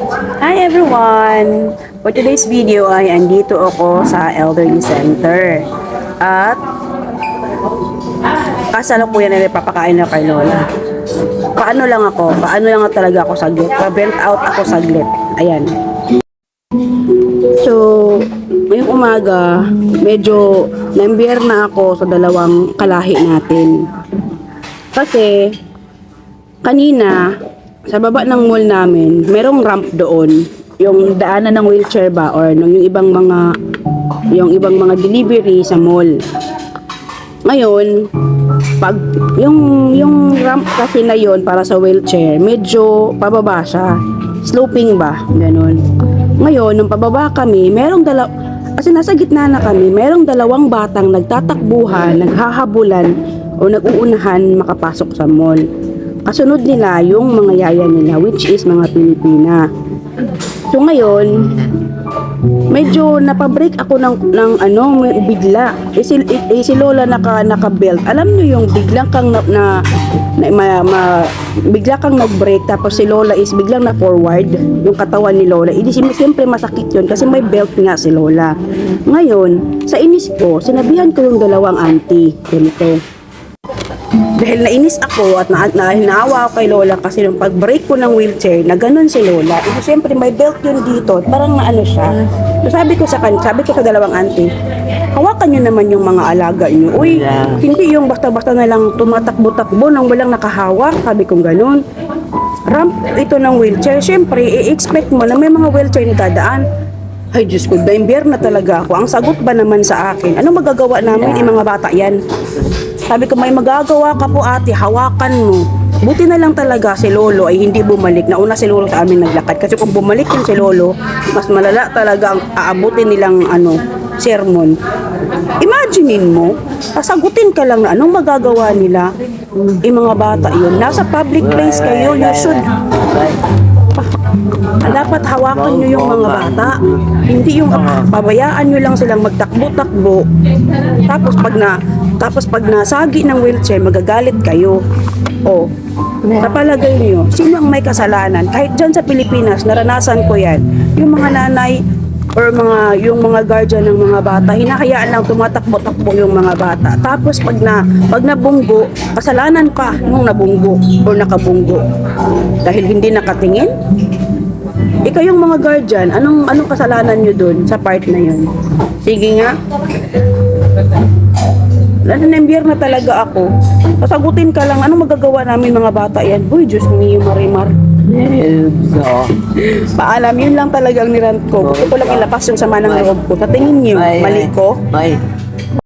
Hi everyone! For today's video ay andito ako sa Elderly Center. At kasalukuyan na papakain na kay Lola. Paano lang ako? Paano lang talaga ako saglit? Pa-vent out ako saglit. Ayan. So, ngayong umaga, medyo nambier na ako sa dalawang kalahi natin. Kasi, kanina, sa baba ng mall namin, merong ramp doon. Yung daanan ng wheelchair ba or nung yung ibang mga yung ibang mga delivery sa mall. Ngayon, pag yung yung ramp kasi na yon para sa wheelchair, medyo pababa siya. Sloping ba? Ganun. Ngayon, nung pababa kami, merong dalaw kasi nasa gitna na kami, merong dalawang batang nagtatakbuhan, naghahabulan o nag-uunahan makapasok sa mall. Kasunod nila yung mga yaya nila which is mga Pilipina. So ngayon, medyo napabreak ako ng, ng ano, bigla. Eh si, eh, si Lola naka, naka-belt. Alam niyo yung biglang kang na, na, na ma, ma- bigla kang nag-break tapos si Lola is biglang na forward yung katawan ni Lola. Hindi sim- siyempre masakit yun kasi may belt nga si Lola. Ngayon, sa inis ko, sinabihan ko yung dalawang auntie. Ganito. Dahil nainis ako at na, na, naawa ako kay Lola kasi nung pag-break ko ng wheelchair, na ganun si Lola. Ito siyempre may belt yun dito, parang na ano siya. So sabi ko sa kan, sabi ko sa dalawang auntie, hawakan nyo naman yung mga alaga nyo. Uy, hindi yung basta-basta na lang tumatakbo-takbo nang walang nakahawak. Sabi ko ganun. Ramp ito ng wheelchair. Siyempre, i-expect mo na may mga wheelchair na dadaan. Ay, Diyos ko, daimbier na talaga ako. Ang sagot ba naman sa akin? Ano magagawa namin, yung mga bata yan? Sabi ko, may magagawa ka po ate, hawakan mo. Buti na lang talaga si Lolo ay hindi bumalik. Nauna si Lolo sa amin naglakad. Kasi kung bumalik yun si Lolo, mas malala talaga ang aabutin nilang ano, sermon. Imaginein mo, sasagutin ka lang na anong magagawa nila. Yung mga bata yun. Nasa public place kayo, you should hawakan nyo yung mga bata. Hindi yung pabayaan nyo lang silang magtakbo-takbo. Tapos pag na tapos pag nasagi ng wheelchair, magagalit kayo. O, sa palagay nyo, sino ang may kasalanan? Kahit dyan sa Pilipinas, naranasan ko yan. Yung mga nanay or mga yung mga guardian ng mga bata, hinahayaan lang tumatakbo-takbo yung mga bata. Tapos pag na pag nabunggo, kasalanan ka nung nabunggo or nakabunggo. Dahil hindi nakatingin, ikaw yung mga guardian, anong anong kasalanan nyo dun sa part na yun? Sige nga. Lalo na na talaga ako. Pasagutin ka lang, anong magagawa namin mga bata yan? Uy, Diyos mio, Marimar. So, Paalam, yun lang talagang nirant ko. Gusto ko lang ilapas yung sama ng loob ko. Sa tingin niyo, Ay, mali ay. ko? May,